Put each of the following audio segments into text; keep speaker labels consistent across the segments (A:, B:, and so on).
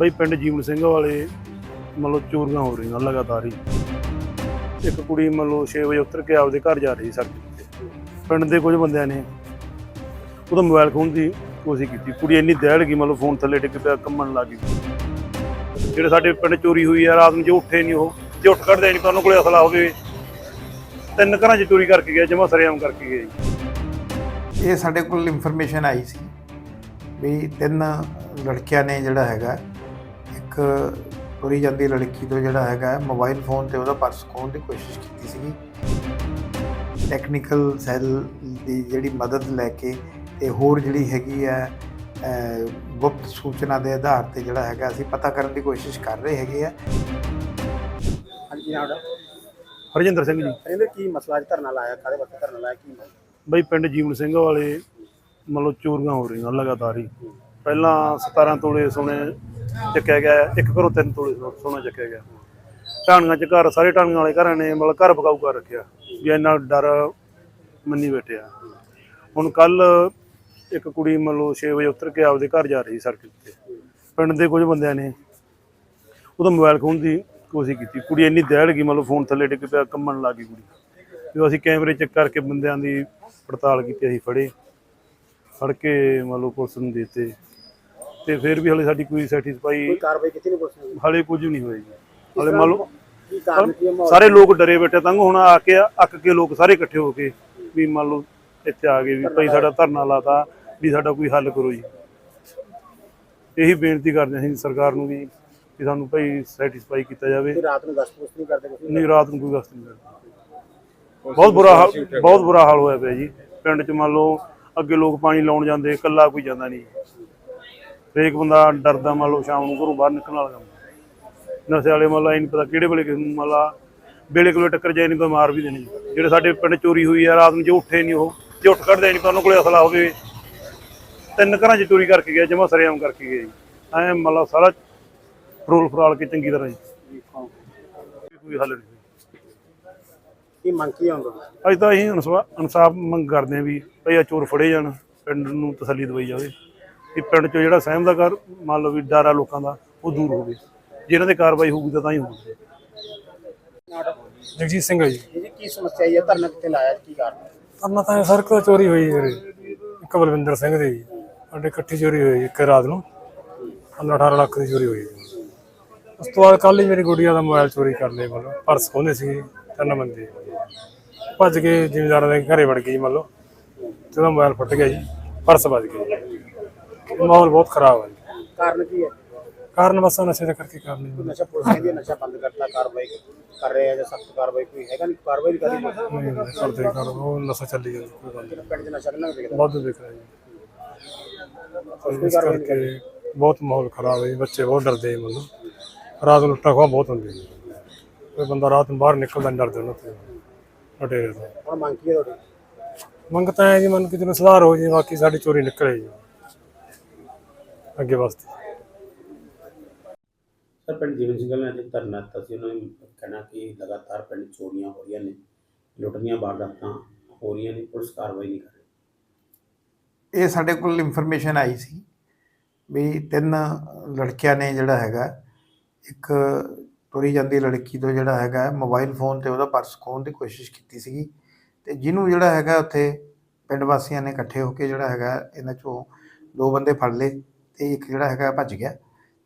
A: ਬਈ ਪਿੰਡ ਜੀਵਨ ਸਿੰਘ ਵਾਲੇ ਮਤਲਬ ਚੋਰੀਆਂ ਹੋ ਰਹੀਆਂ ਲਗਾਤਾਰ ਹੀ। ਇੱਕ ਕੁੜੀ ਮਤਲਬ 6 ਵਜੇ ਉਤਰ ਕੇ ਆਪਦੇ ਘਰ ਜਾ ਰਹੀ ਸੜਕ ਤੇ। ਪਿੰਡ ਦੇ ਕੁਝ ਬੰਦਿਆਂ ਨੇ ਉਹਦਾ ਮੋਬਾਈਲ ਖੋਹਣ ਦੀ ਕੋਸ਼ਿਸ਼ ਕੀਤੀ। ਕੁੜੀ ਇੰਨੀ ਦਹਿੜ ਗਈ, ਮਤਲਬ ਫੋਨ ਥੱਲੇ ਡਿੱਗ ਪਿਆ, ਕੰਮਣ ਲੱਗ ਗਈ। ਜਿਹੜੇ ਸਾਡੇ ਪਿੰਡ ਚੋਰੀ ਹੋਈ ਆ, ਰਾਤ ਨੂੰ ਜੋ ਉੱਠੇ ਨਹੀਂ ਉਹ, ਜੇ ਉੱਠ ਕੱਢਦੇ ਨਹੀਂ ਤੁਹਾਨੂੰ ਉਹਨਾਂ ਕੋਲੇ ਅਸਲਾ ਹੋਵੇ। ਤਿੰਨ ਘਰਾਂ 'ਚ ਚੋਰੀ ਕਰਕੇ ਗਿਆ, ਜਮਾ ਸਰੇਆਮ ਕਰਕੇ ਗਿਆ ਜੀ।
B: ਇਹ ਸਾਡੇ ਕੋਲ ਇਨਫੋਰਮੇਸ਼ਨ ਆਈ ਸੀ ਵੀ ਤਿੰਨ ਲੜਕਿਆਂ ਨੇ ਜਿਹੜਾ ਹੈਗਾ ਇੱਕ ਤੁਰੀ ਜਾਂਦੀ ਲੜਕੀ ਤੋਂ ਜਿਹੜਾ ਹੈਗਾ ਮੋਬਾਈਲ ਫੋਨ ਤੇ ਉਹਦਾ ਪਰਸ ਖੋਹਣ ਦੀ ਕੋਸ਼ਿਸ਼ ਕੀਤੀ ਸੀਗੀ। ਟੈਕਨੀਕਲ ਸੈੱਲ ਦੀ ਜਿਹੜੀ ਮਦਦ ਲੈ ਕੇ ਤੇ ਹੋਰ ਜਿਹੜੀ ਹੈਗੀ ਹੈ ਗੁਪਤ ਸੂਚਨਾ ਦੇ ਆਧਾਰ ਤੇ ਜਿਹੜਾ ਹੈਗਾ ਅਸੀਂ ਪਤਾ ਕਰਨ ਦੀ ਕੋਸ਼ਿਸ਼ ਕਰ ਰਹੇ ਹੈਗੇ ਆ।
C: ਹਾਂਜੀ
A: ਹਰਜਿੰਦਰ ਸਿੰਘ ਜੀ।
C: ਕਹਿੰਦੇ ਕੀ ਮਸਲਾ ਅੱਜ ਧਰਨਾ ਲਾਇਆ? ਕਾਹਦੇ ਵਾਸਤੇ ਧਰਨਾ ਲਾਇਆ? ਕੀ
A: ਬਈ ਪਿੰਡ ਜੀਵਨ ਸਿੰਘ ਵਾਲੇ ਮਤਲਬ ਚੋਰੀਆਂ ਹੋ ਰਹੀਆਂ ਲਗਾਤਾਰ ਹੀ। ਪਹਿਲਾਂ 17 ਤੋਲੇ ਸੋਨੇ ਚੱਕਿਆ ਗਿਆ ਇੱਕ ਘਰੋਂ ਤਿੰਨ ਤੋਲੇ ਸੋ- ਸੋਨਾ ਚੱਕਿਆ ਗਿਆ। ਢਾਣੀਆਂ ਚ ਘਰ, ਸਾਰੇ ਢਾਣੀਆਂ ਵਾਲੇ ਘਰਾਂ ਨੇ ਮਤਲਬ ਘਰ ਬਕਾਊ ਕਰ ਰੱਖਿਆ। ਵੀ ਇੰਨਾ ਡਰ ਮੰਨੀ ਬੈਠਿਆ ਹੁਣ ਕੱਲ ਇੱਕ ਕੁੜੀ ਮਤਲਬ 6 ਵਜੇ ਉਤਰ ਕੇ ਆਪਦੇ ਘਰ ਜਾ ਰਹੀ ਸੜਕ ਤੇ। ਪਿੰਡ ਦੇ ਕੁਝ ਬੰਦਿਆਂ ਨੇ ਉਹਦਾ ਮੋਬਾਈਲ ਖੋਣ ਦੀ ਕੋਸ਼ਿਸ਼ ਕੀਤੀ। ਕੁੜੀ ਇੰਨੀ ਦਹਿੜ ਗਈ ਮਤਲਬ ਫੋਨ ਥੱਲੇ ਡਿੱਗ ਪਿਆ, ਕੰਮਣ ਲੱਗ ਗਈ ਕੁੜੀ। ਜਦੋਂ ਅਸੀਂ ਕੈਮਰੇ ਚੈੱਕ ਕਰਕੇ ਬੰਦਿਆਂ ਦੀ ਪੜਤਾਲ ਕੀਤੀ, ਅਸੀਂ ਫੜੇ। ਫੜ ਕੇ ਮਤਲਬ ਪੁਲਿਸ ਨੂੰ ਦਿੱਤੇ। ਤੇ ਫਿਰ ਵੀ ਹਲੇ ਸਾਡੀ ਕੋਈ ਸੈਟੀਸਫਾਈ
C: ਕੋਈ ਕਾਰਵਾਈ ਕੀਤੀ ਨਹੀਂ ਪੁਲਿਸ ਨੇ?
A: ਹਲੇ ਕੁਝ ਨਹੀਂ ਹੋਇਆ ਜੀ। ਹਲੇ ਮੰਨ ਲਓ
C: ਕੀ ਕਾਰਨ ਕੀ ਹੈ ਮਾਹੌਲ?
A: ਸਾਰੇ ਲੋਕ ਡਰੇ ਬੈਠੇ ਤੰਗ ਹੁਣ ਆ ਕੇ ਅੱਕ ਕੇ ਲੋਕ ਸਾਰੇ ਇਕੱਠੇ ਹੋ ਕੇ ਵੀ ਮੰਨ ਲਓ ਇੱਥੇ ਆ ਗਏ ਵੀ ਭਾਈ ਸਾਡਾ ਧਰਨਾ ਲਾਤਾ ਵੀ ਸਾਡਾ ਕੋਈ ਹੱਲ ਕਰੋ ਜੀ। ਇਹੀ ਬੇਨਤੀ ਕਰਦੇ ਹਾਂ ਅਸੀਂ ਸਰਕਾਰ ਨੂੰ ਵੀ ਕਿ ਸਾਨੂੰ ਭਾਈ ਸੈਟੀਸਫਾਈ ਕੀਤਾ ਜਾਵੇ।
C: ਰਾਤ ਨੂੰ ਗਸ਼ਤ ਪੁਸ਼ਤ ਨਹੀਂ ਕਰਦੇ ਕੁਛ?
A: ਨਹੀਂ ਰਾਤ ਨੂੰ ਕੋਈ ਗਸਤ ਨਹੀਂ ਕਰਦਾ। ਬਹੁਤ ਬੁਰਾ ਹਾਲ ਬਹੁਤ ਬੁਰਾ ਹਾਲ ਹੋਇਆ ਪਿਆ ਜੀ। ਪਿੰਡ 'ਚ ਮੰਨ ਲਓ ਅੱਗੇ ਲੋਕ ਪਾਣੀ ਲਾਉਣ ਜਾਂਦੇ ਇਕੱਲਾ ਕੋਈ ਜਾਂਦਾ ਨਹੀਂ। ਹਰੇਕ ਬੰਦਾ ਡਰਦਾ ਮੰਨ ਲਓ ਸ਼ਾਮ ਨੂੰ ਘਰੋਂ ਬਾਹਰ ਨਿਕਲਣ ਵਾਲਾ ਕੰਮ। ਨਸ਼ੇ ਵਾਲੇ ਮੰਨ ਲਾ ਇਹ ਨਹੀਂ ਪਤਾ ਕਿਹੜੇ ਵੇਲੇ ਕਿਸ ਨੂੰ ਮੰਨ ਲਾ ਵੇਲੇ ਕੋਲੇ ਟੱਕਰ ਜਾਏ ਨਹੀਂ ਤਾਂ ਮਾਰ ਵੀ ਦੇਣੀ। ਜਿਹੜੇ ਸਾਡੇ ਪਿੰਡ ਚੋਰੀ ਹੋਈ ਆ ਰਾਤ ਨੂੰ ਜੇ ਉੱਠੇ ਨਹੀਂ ਉਹ ਜੇ ਉੱਠ ਕੱਢਦੇ ਨਹੀਂ ਤਾਂ ਉਹਨਾਂ ਕੋਲੇ ਅਸਲਾ ਹੋਵੇ। ਤਿੰਨ ਘਰਾਂ 'ਚ ਚੋਰੀ ਕਰਕੇ ਗਿਆ ਜਮਾ ਸਰੇਆਮ ਕਰਕੇ ਗਿਆ ਜੀ। ਐ ਮੰਨ ਲਾ ਸਾਰਾ ਫਰੋਲ ਫਰਾਲ ਕੇ ਚੰਗੀ ਤਰ੍ਹਾਂ ਜੀ। ਕੋਈ ਹੱਲ ਨਹੀਂ
C: ਕੀ ਮੰਗ ਕੀ ਹੁੰਦਾ
A: ਅੱਜ ਤਾਂ ਅਸੀਂ ਇਨਸਾ- ਇਨਸਾਫ ਮੰਗ ਕਰਦੇ ਹਾਂ ਵੀ ਭਈ ਆ ਚੋਰ ਫੜੇ ਜਾਣ ਪਿੰਡ ਨੂੰ ਤਸੱਲੀ ਦਵਾਈ ਜਾਵੇ। ਕਿ ਪਿੰਡ 'ਚ ਜਿਹੜਾ ਸਹਿਮ ਦਾ ਘਰ ਮੰਨ ਲਓ ਵੀ ਡਰ ਆ ਲੋਕਾਂ ਦਾ ਉਹ ਦੂਰ ਹੋਵੇ। ਜੇ ਇਹਨਾਂ ਤੇ ਕਾਰਵਾਈ ਹੋਊਗੀ ਤਾਂ ਤਾਂ ਹੀ ਹੋਊਗੀ।
D: ਜਗਜੀਤ ਸਿੰਘ ਹੈ ਜੀ।
C: ਇਹ ਜੀ ਕੀ ਸਮੱਸਿਆ ਹੈ? ਧਰਨਾ ਕਿੱਥੇ ਲਾਇਆ? ਕੀ ਕਾਰਨ?
D: ਅੰਨਾ ਤਾਂ ਸੜਕ ਤੋਂ ਚੋਰੀ ਹੋਈ ਵੀਰੇ। ਇੱਕ ਬਲਵਿੰਦਰ ਸਿੰਘ ਦੀ। ਜੀ। ਸਾਡੇ ਇਕੱਠੀ ਚੋਰੀ ਹੋਈ ਇੱਕ ਰਾਤ ਨੂੰ। 18 ਲੱਖ ਦੀ ਚੋਰੀ ਹੋਈ ਜੀ। ਉਸ ਤੋਂ ਬਾਅਦ ਕੱਲ ਹੀ ਮੇਰੀ ਗੁੱਡੀਆ ਦਾ ਮੋਬਾਈਲ ਚੋਰੀ ਕਰ ਲਏ ਮਤਲਬ ਪਰਸ ਖੋਹਦੇ ਸੀ ਤਿੰਨ ਬੰਦੇ। ਭੱਜ ਕੇ ਜ਼ਿਮੀਂਦਾਰਾਂ ਦੇ ਘਰੇ ਵੜ ਗਏ ਜੀ ਮੰਨ ਲਓ। ਤੇ ਉਹਦਾ ਮੋਬਾਈਲ ਫੁੱਟ ਗਿਆ ਜੀ ਪਰਸ ਵੱਜ ਗਿਆ ਜੀ। ਮਾਹੌਲ ਬਹੁਤ ਖਰਾਬ ਹੈ ਜੀ।
C: ਕਾਰਨ ਕੀ ਹੈ?
D: ਕਾਰਨ ਬਸ ਨਸ਼ੇ ਦਾ ਕਰਕੇ ਕਾਰਨ ਜੀ
C: ਨਸ਼ਾ ਪੁਲਿਸ ਕਹਿੰਦੀ ਹੈ ਨਸ਼ਾ ਬੰਦ ਕਰਤਾ ਕਾਰਵਾਈ ਕਰ ਰਹੇ ਆ ਜਾਂ ਸਖਤ ਕਾਰਵਾਈ ਕੋਈ ਹੈਗਾ ਨਹੀਂ? ਕਾਰਵਾਈ ਨਹੀਂ ਕਰੀ
D: ਨਹੀਂ ਨਹੀਂ, ਕਰਦੇ ਕਰ ਉਹ ਨਸ਼ਾ ਚੱਲੀ ਜਾਂਦਾ ਕੋਈ ਗੱਲ ਨਹੀਂ।
C: ਪਿੰਡ 'ਚ ਨਸ਼ਾ ਕਿੰਨਾ ਵਿਕਦਾ?
D: ਬਹੁਤ ਵਿਕ ਰਿਹਾ ਜੀ। ਇਸ ਕਰਕੇ ਬਹੁਤ ਮਾਹੌਲ ਖਰਾਬ ਹੈ ਜੀ, ਬੱਚੇ ਬਹੁਤ ਡਰਦੇ ਆ ਮਤਲਬ ਰਾਤ ਨੂੰ ਲੁੱਟਾਂ ਖੋਹ ਬਹੁਤ ਹੁੰਦੀ ਹੈ ਕੋਈ ਬੰਦਾ ਰਾਤ ਨੂੰ ਬਾਹਰ ਨਿਕਲਦਾ ਡਰਦੇ ਉਹਨਾਂ ਤੋਂ ਲੁਟੇਰੇ ਤੋਂ।
C: ਹੁਣ ਮੰਗ ਕੀ ਹੈ ਤੁਹਾਡੀ?
D: ਮੰਗ ਤਾਂ ਹੈ ਜੀ ਮਨ ਕਿਤੇ ਨੂੰ ਸੁਧਾਰ ਹੋ ਜੇ ਬਾਕੀ ਸਾਡੀ ਚੋਰੀ ਨਿਕਲੇ ਜੀ। ਅੱਗੇ ਵਾਸਤੇ।
E: ਸਰ ਪਿੰਡ ਜੀਵਨ ਸਿੰਘ ਨੇ ਅੱਜ ਧਰਨਾ ਦਿੱਤਾ ਸੀ ਉਹਨਾਂ ਨੇ ਕਹਿਣਾ ਕਿ ਲਗਾਤਾਰ ਪਿੰਡ ਚੋਰੀਆਂ ਹੋ ਰਹੀਆਂ ਨੇ ਲੁੱਟੀਆਂ ਵਾਰਦਾਤਾਂ ਹੋ ਰਹੀਆਂ ਨੇ ਪੁਲਿਸ ਕਾਰਵਾਈ ਨਹੀਂ ਕਰ ਰਹੀ।
B: ਇਹ ਸਾਡੇ ਕੋਲ ਇਨਫੋਰਮੇਸ਼ਨ ਆਈ ਸੀ ਵੀ ਤਿੰਨ ਲੜਕਿਆਂ ਨੇ ਜਿਹੜਾ ਹੈਗਾ ਇੱਕ ਤੁਰੀ ਜਾਂਦੀ ਲੜਕੀ ਤੋਂ ਜਿਹੜਾ ਹੈਗਾ ਮੋਬਾਈਲ ਫੋਨ ਤੇ ਉਹਦਾ ਪਰਸ ਖੋਹਣ ਦੀ ਕੋਸ਼ਿਸ਼ ਕੀਤੀ ਸੀਗੀ ਤੇ ਜਿਹਨੂੰ ਜਿਹੜਾ ਹੈਗਾ ਉੱਥੇ ਪਿੰਡ ਵਾਸੀਆਂ ਨੇ ਇਕੱਠੇ ਹੋ ਕੇ ਜਿਹੜਾ ਹੈਗਾ ਇਹਨਾਂ ਚੋਂ ਦੋ ਬੰਦੇ ਫੜ ਲਏ। ਤੇ ਇੱਕ ਜਿਹੜਾ ਹੈਗਾ ਭੱਜ ਗਿਆ।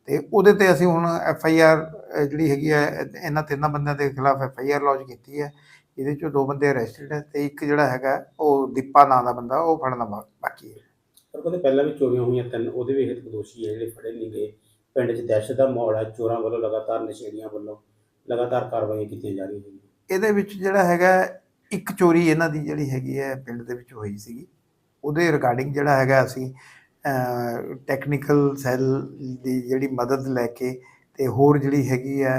B: ਤੇ ਉਹਦੇ ਤੇ ਅਸੀਂ ਹੁਣ ਐਫ ਆਈ ਆਰ ਜਿਹੜੀ ਹੈਗੀ ਹੈ ਇਹ- ਇਹਨਾਂ ਤਿੰਨਾਂ ਬੰਦਿਆਂ ਦੇ ਖਿਲਾਫ ਐਫ ਆਈ ਆਰ ਲੌਂਚ ਕੀਤੀ ਹੈ। ਇਹਦੇ ਚੋਂ ਦੋ ਬੰਦੇ ਅਰੈਸਟਡ ਹੈ ਤੇ ਇੱਕ ਜਿਹੜਾ ਹੈਗਾ ਉਹ ਦੀਪਾ ਨਾਂ ਦਾ ਬੰਦਾ ਉਹ ਫੜਨਾ ਬਾਕੀ ਹੈ।
E: ਪਰ ਕਹਿੰਦੇ ਪਹਿਲਾਂ ਵੀ ਚੋਰੀਆਂ ਹੋਈਆਂ ਤਿੰਨ ਉਹਦੇ ਵੀ ਹਿੱਤ ਦੋਸ਼ੀ ਹੈ ਜਿਹੜੇ ਫੜੇ ਨਹੀਂ ਗਏ। ਪਿੰਡ 'ਚ ਦਹਿਸ਼ਤ ਦਾ ਮਾਹੌਲ ਹੈ ਚੋਰਾਂ ਵੱਲੋਂ ਲਗਾਤਾਰ ਨਸ਼ੇੜੀਆਂ ਵੱਲੋਂ ਲਗਾਤਾਰ ਕਾਰਵਾਈਆਂ ਕੀਤੀਆਂ ਜਾ ਰਹੀਆਂ
B: ਇਹਦੇ ਵਿੱਚ ਜਿਹੜਾ ਹੈਗਾ ਇੱਕ ਚੋਰੀ ਇਹਨਾਂ ਦੀ ਜਿਹੜੀ ਹੈਗੀ ਹੈ ਪਿੰਡ ਦੇ ਵਿੱਚ ਹੋਈ ਸੀਗੀ। ਉਹਦੇ ਰਿਗਾਰਡਿੰਗ ਜਿਹੜਾ ਹੈਗਾ ਅਸੀਂ ਟੈਕਨੀਕਲ ਸੈੱਲ ਦੀ ਜਿਹੜੀ ਮਦਦ ਲੈ ਕੇ ਤੇ ਹੋਰ ਜਿਹੜੀ ਹੈਗੀ ਆ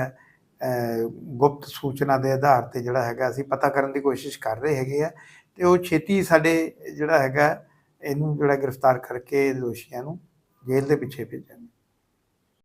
B: ਗੁਪਤ ਸੂਚਨਾ ਦੇ ਆਧਾਰ ਤੇ ਜਿਹੜਾ ਹੈਗਾ, ਅਸੀਂ ਪਤਾ ਕਰਨ ਦੀ ਕੋਸ਼ਿਸ਼ ਕਰ ਰਹੇ ਹੈਗੇ ਆ ਤੇ ਉਹ ਛੇਤੀ ਸਾਡੇ ਜਿਹੜਾ ਹੈਗਾ, ਇਹਨੂੰ ਜਿਹੜਾ ਗ੍ਰਿਫਤਾਰ ਕਰਕੇ ਦੋਸ਼ੀਆਂ ਨੂੰ ਜੇਲ੍ਹ ਦੇ ਪਿੱਛੇ ਭੇਜਾਂਗੇ।